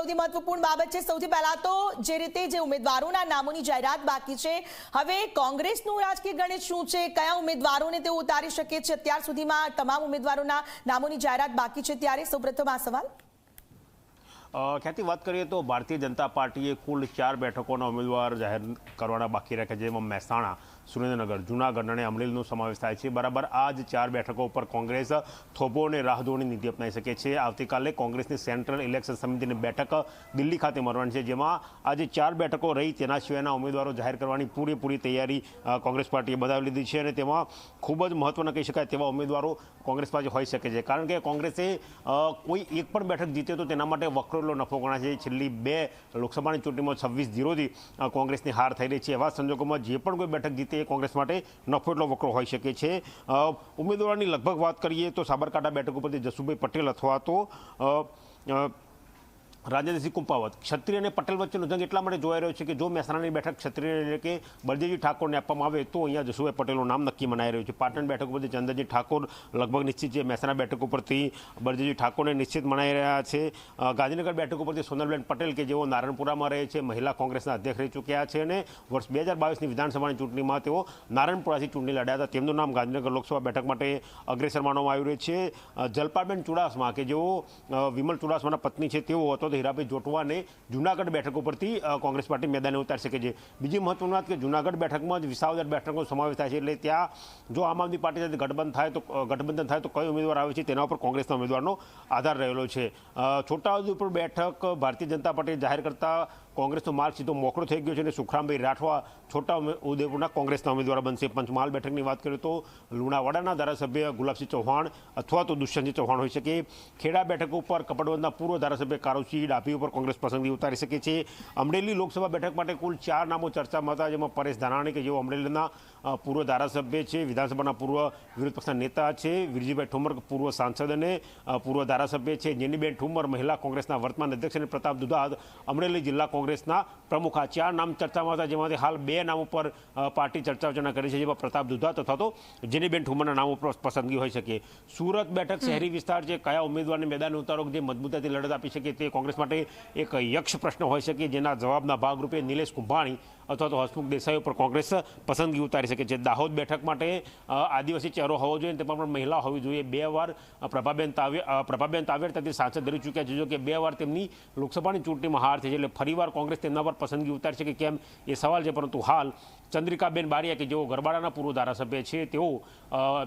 સૌથી મહત્વપૂર્ણ બાબત છે. સૌથી પહેલા તો જે રીતે જે ઉમેદવારોના નામોની જાહેરાત બાકી છે, હવે કોંગ્રેસનું રાજકીય ગણિત શું છે? કયા ઉમેદવારોને તેઓ ઉતારી શકે છે? અત્યાર સુધીમાં તમામ ઉમેદવારોના નામોની જાહેરાત બાકી છે ત્યારે સૌપ્રથમ આ સવાલ. ખ્યાતિ વાત કરીએ તો ભારતીય જનતા પાર્ટીએ કુલ ચાર બેઠકોના ઉમેદવાર જાહેર કરવાના બાકી રાખ્યા, જેમાં મહેસાણા, સુરેન્દ્રનગર, જૂનાગઢ અને અમરેલીનો સમાવેશ થાય છે. બરાબર આ જ ચાર બેઠકો ઉપર કોંગ્રેસ થોભો અને રાહદોની નીતિ અપનાવી શકે છે. આવતીકાલે કોંગ્રેસની સેન્ટ્રલ ઇલેક્શન સમિતિની બેઠક દિલ્હી ખાતે મળવાની છે, જેમાં આજે ચાર બેઠકો રહી તેના સિવાયના ઉમેદવારો જાહેર કરવાની પૂરેપૂરી તૈયારી કોંગ્રેસ પાર્ટીએ બતાવી લીધી છે અને તેમાં ખૂબ જ મહત્ત્વના કહી શકાય તેવા ઉમેદવારો કોંગ્રેસ પાસે હોઈ શકે છે. કારણ કે કોંગ્રેસે કોઈ એક પણ બેઠક જીતે તો તેના માટે વકરેલો નફો ગણાય છે છેલ્લી બે લોકસભાની ચૂંટણીમાં છવ્વીસ ઝીરોથી કોંગ્રેસની હાર થઈ રહી છે. એવા સંજોગોમાં જે પણ કોઈ બેઠક જીતે એ કોંગ્રેસ માટે નફો એટલો વકરો હોઈ શકે છે. ઉમેદવારની લગભગ વાત કરીએ તો સાબરકાંઠા બેઠક ઉપરથી જસુભાઈ પટેલ અથવા તો રાજેન્દ્રસિંહ કુંપાવત. ક્ષત્રિય અને પટેલ વચ્ચેનો જંગ એટલા માટે જોવાઈ રહ્યો છે કે જો મહેસાણાની બેઠક ક્ષત્રિય એટલે કે બળદેવજી ઠાકોરને આપવામાં આવે તો અહીંયા જસુભાઈ પટેલનું નામ નક્કી મનાઈ રહ્યું છે. પાટણ બેઠક ઉપરથી ચંદનજી ઠાકોર લગભગ નિશ્ચિત છે. મહેસાણા બેઠક ઉપરથી બળદેવજી ઠાકોરને નિશ્ચિત મનાઈ રહ્યા છે. ગાંધીનગર બેઠક ઉપરથી સોનલબેન પટેલ કે જેઓ નારણપુરામાં રહે છે, મહિલા કોંગ્રેસના અધ્યક્ષ રહી ચૂક્યા છે અને વર્ષ બે હજાર બાવીસની વિધાનસભાની ચૂંટણીમાં તેઓ નારણપુરાથી ચૂંટણી લડ્યા હતા. તેમનું નામ ગાંધીનગર લોકસભા બેઠક માટે અગ્રેસર માનવામાં આવી રહ્યું છે. જલપાબેન ચુડાસમા કે જેઓ વિમલ ચુડાસમાના પત્ની છે, તેઓ હતો. તો હીરાભાઈ જોટવાને જૂનાગઢ બેઠક ઉપરથી કોંગ્રેસ પાર્ટી મેદાને ઉતારી શકે છે. બીજી મહત્વની વાત કે જૂનાગઢ બેઠકમાં જ વિસાવદર બેઠકનો સમાવેશ થાય છે એટલે ત્યાં જો આમ આદમી પાર્ટી સાથે ગઠબંધન થાય તો ગઠબંધન થાય તો કયો ઉમેદવાર આવે છે તેના ઉપર કોંગ્રેસના ઉમેદવારનો આધાર રહેલો છે. છોટાઉદેપુર બેઠક ભારતીય જનતા પાર્ટી જાહેર કરતા કોંગ્રેસનો માર્ગ સીધો મોકળો થઈ ગયો છે અને સુખરામભાઈ રાઠવા છોટા ઉદેપુરના કોંગ્રેસના ઉમેદવાર બનશે. પંચમહાલ બેઠકની વાત કરીએ તો લુણાવાડાના ધારાસભ્ય ગુલાબસિંહ ચૌહાણ અથવા તો દુષ્યંતસિંહ ચૌહાણ હોઈ શકે. ખેડા બેઠક ઉપર કપડવંદના પૂર્વ ધારાસભ્ય કારુસિંહ ડાભી ઉપર કોંગ્રેસ પસંદગી ઉતારી શકે છે. અમરેલી લોકસભા બેઠક માટે કુલ ચાર નામો ચર્ચામાં હતા, જેમાં પરેશ ધાનાણી, કે જેઓ અમરેલીના પૂર્વ ધારાસભ્ય છે, વિધાનસભાના પૂર્વ વિરોધ પક્ષના નેતા છે, વિરજીભાઈ ઠુમર, પૂર્વ સાંસદ અને પૂર્વ ધારાસભ્ય છે. જેનીબેન ઠુમર, મહિલા કોંગ્રેસના વર્તમાન અધ્યક્ષ અને પ્રતાપ દુધાત, અમરેલી જિલ્લા કોંગ્રેસના પ્રમુખ આ ચાર નામ ચર્ચામાં હતા જેમાંથી હાલ બે નામ ઉપર પાર્ટી ચર્ચા વિચારણા કરી છે જેમાં પ્રતાપ દુધા તથા તો જેનીબેન ઠુમરના નામ ઉપર પસંદગી હોઈ શકે. સુરત બેઠક શહેરી વિસ્તાર છે કયા ઉમેદવારને મેદાન ઉતારો જે મજબૂતાથી લડત આપી શકે તે કોંગ્રેસ માટે એક યક્ષ પ્રશ્ન હોઈ શકે જેના જવાબના ભાગરૂપે નિલેશ કુંભાણી અથવા તો હસમુખ દેસાઈ ઉપર કોંગ્રેસ પસંદગી ઉતારી શકે છે. દાહોદ બેઠક માટે આદિવાસી ચહેરો હોવો જોઈએ તેમાં પણ મહિલા હોવી જોઈએ. બે વાર પ્રભાબેન તાવે પ્રભાબેન તાવેર ત્યાંથી સાંસદ રહી ચૂક્યા છે જો કે બે વાર તેમની લોકસભાની ચૂંટણીમાં હાર થઈ છે એટલે ફરીવાર કોંગ્રેસ તેમના પર પસંદગી ઉતારશે કે કેમ એ સવાલ છે પરંતુ હાલ ચંદ્રિકાબેન બારિયા કે જેઓ ગરબાડાના પૂર્વ ધારાસભ્ય છે તેઓ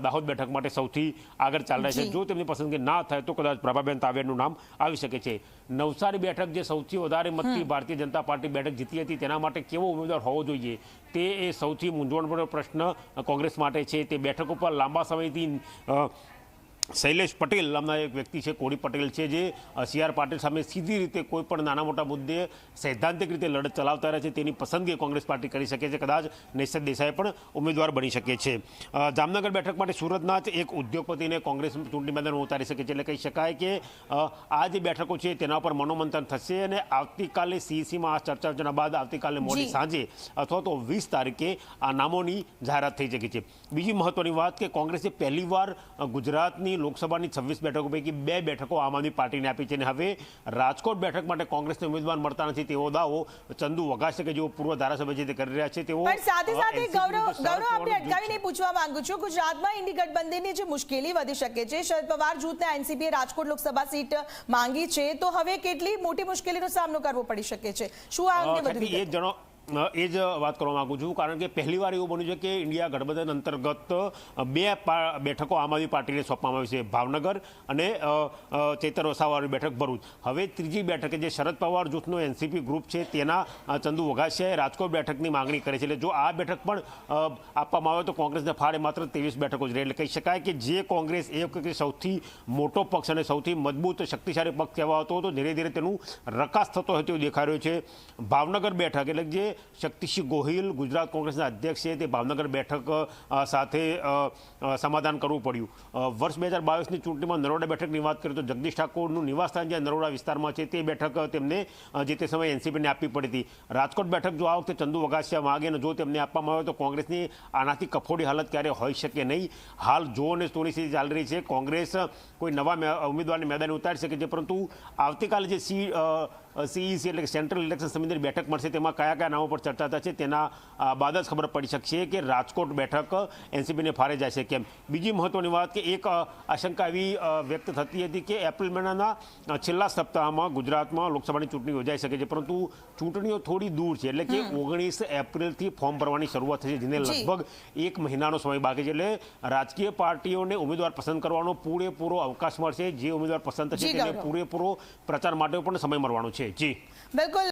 દાહોદ બેઠક માટે સૌથી આગળ ચાલ રહ્યા છે. જો. તેમની પસંદગી ના થાય તો કદાચ પ્રભાબેન તાવેરનું નામ આવી શકે છે. નવસારી બેઠક જે સૌથી વધારે મતથી ભારતીય જનતા પાર્ટી બેઠક જીતી હતી તેના માટે કેવો ઉમેદવાર હોવો જોઈએ? તે એ સૌથી મૂંઝવણભર્યો પ્રશ્ન કોંગ્રેસ માટે છે. તે બેઠક ઉપર લાંબા સમયથી શૈલેષ પટેલ નામના એક વ્યક્તિ છે કોડી પટેલ છે જે સી આર પાટીલ સામે સીધી રીતે કોઈ પણ નાના મોટા મુદ્દે સૈદ્ધાંતિક રીતે લડત ચલાવતા રહે છે તેની પસંદગી કોંગ્રેસ પાર્ટી કરી શકે છે કદાચ નિશ્ચિત દેસાઈ પણ ઉમેદવાર બની શકે છે જામનગર બેઠક માટે સુરતના જ એક ઉદ્યોગપતિને કોંગ્રેસ ચૂંટણી મેદાનમાં ઉતારી શકે છે એટલે કહી શકાય કે આ જે બેઠકો છે તેના પર મનોમંથન થશે અને આવતીકાલે સીસીમાં આ ચર્ચા વિચારણા બાદ આવતીકાલે મોડી. સાંજે અથવા તો વીસ તારીખે આ નામોની જાહેરાત થઈ શકે છે બીજી મહત્વની વાત કે કોંગ્રેસે પહેલીવાર અ, ગુજરાતની લોકસભાની છવ્વીસ બેઠકો પૈકી બે બેઠકો આમ આદમી પાર્ટીને આપી છે. અને હવે રાજકોટ બેઠક માટે કોંગ્રેસને ઉમેદવાર મળતા નથી. તેવો દાવો ચંદુ વઘાસે કે જેઓ પૂર્વ ધારાસભ્ય છે તે કરી રહ્યા છે. તેઓ સાથે સાથે ગૌરવ ગૌરવ આપણે અટકાવીને પૂછવા માંગુ છું. ગુજરાતમાં ઇન્ડી ગઠબંધનની જે મુશ્કેલી વધી શકે છે. શરદ પવાર જૂથના એનસીપીએ રાજકોટ લોકસભા સીટ માંગી છે. તો હવે કેટલી મોટી મુશ્કેલીનો સામનો કરવો પડી શકે છે? શું આ અંગે વધુ ખ્યાતિ, એ વિગતો? જ જણો એ જ વાત કરવા માગું છું, કારણ કે પહેલીવાર એવું બન્યું છે કે ઇન્ડિયા ગઠબંધન અંતર્ગત બે બેઠકો આમ આદમી પાર્ટીને સોંપવામાં આવી છે, ભાવનગર અને ચેતર વસાવાળી બેઠક ભરૂચ. હવે ત્રીજી બેઠક જે શરદ પવાર જૂથનો એનસીપી ગ્રુપ છે, તેના ચંદુ વઘાસિયાએ રાજકોટ બેઠકની માંગણી કરી છે. એટલે જો આ બેઠક પણ આપવામાં આવે તો કોંગ્રેસને ફાળે માત્ર ત્રેવીસ બેઠકો જ રહે. એટલે કહી શકાય કે જે કોંગ્રેસ એ વખતે સૌથી મોટો પક્ષ અને સૌથી મજબૂત શક્તિશાળી પક્ષ કહેવાતો હતો, ધીરે ધીરે તેનું રકાસ થતો હોય તેવું દેખાઈ રહ્યું છે. ભાવનગર બેઠક એટલે જે શક્તિસિંહ ગોહિલ ગુજરાત કોંગ્રેસના અધ્યક્ષ છે. તે ભાવનગર બેઠક સાથે સમાધાન કરવું પડ્યું. વર્ષ બે હજાર બાવીસની ચૂંટણીમાં નરોડા બેઠકની વાત કરીએ તો જગદીશ ઠાકોરનું નિવાસસ્થાન જે નરોડા વિસ્તારમાં છે, તે બેઠક તેમને જે તે સમયે એનસીપીને આપવી પડી હતી. રાજકોટ બેઠક જો આ વખતે ચંદુ વઘાસિયા માગે અને જો તેમને આપવામાં આવે તો કોંગ્રેસની આનાથી કફોડી હાલત ક્યારે હોઈ શકે નહીં. હાલ જો અને સ્ટોરી સ્થિતિ ચાલી રહી છે. કોંગ્રેસ કોઈ નવા ઉમેદવારને મેદાને ઉતારી શકે છે. પરંતુ આવતીકાલે જે સી સીઈસી એટલે કે સેન્ટ્રલ ઇલેક્શન સમિતિની બેઠક મળશે. તેમાં કયા કયા નામો પર ચર્ચા થશે તેના બાદ જ ખબર પડી શકશે કે રાજકોટ બેઠક એનસીપીને ફારે જાય છે કેમ? બીજી મહત્વની વાત કે એક આશંકા એવી વ્યક્ત થતી હતી કે એપ્રિલ મહિનાના છેલ્લા સપ્તાહમાં ગુજરાતમાં લોકસભાની ચૂંટણી યોજાઈ શકે છે. પરંતુ ચૂંટણીઓ થોડી દૂર છે. એટલે કે ઓગણીસ એપ્રિલથી ફોર્મ ભરવાની શરૂઆત થશે જેને લગભગ એક મહિનાનો સમય બાકી છે. એટલે રાજકીય પાર્ટીઓને ઉમેદવાર પસંદ કરવાનો પૂરેપૂરો અવકાશ મળશે. જે ઉમેદવાર પસંદ થશે તેને પૂરેપૂરો પ્રચાર માટે પણ સમય મળવાનો છે. જી. બિલકુલ.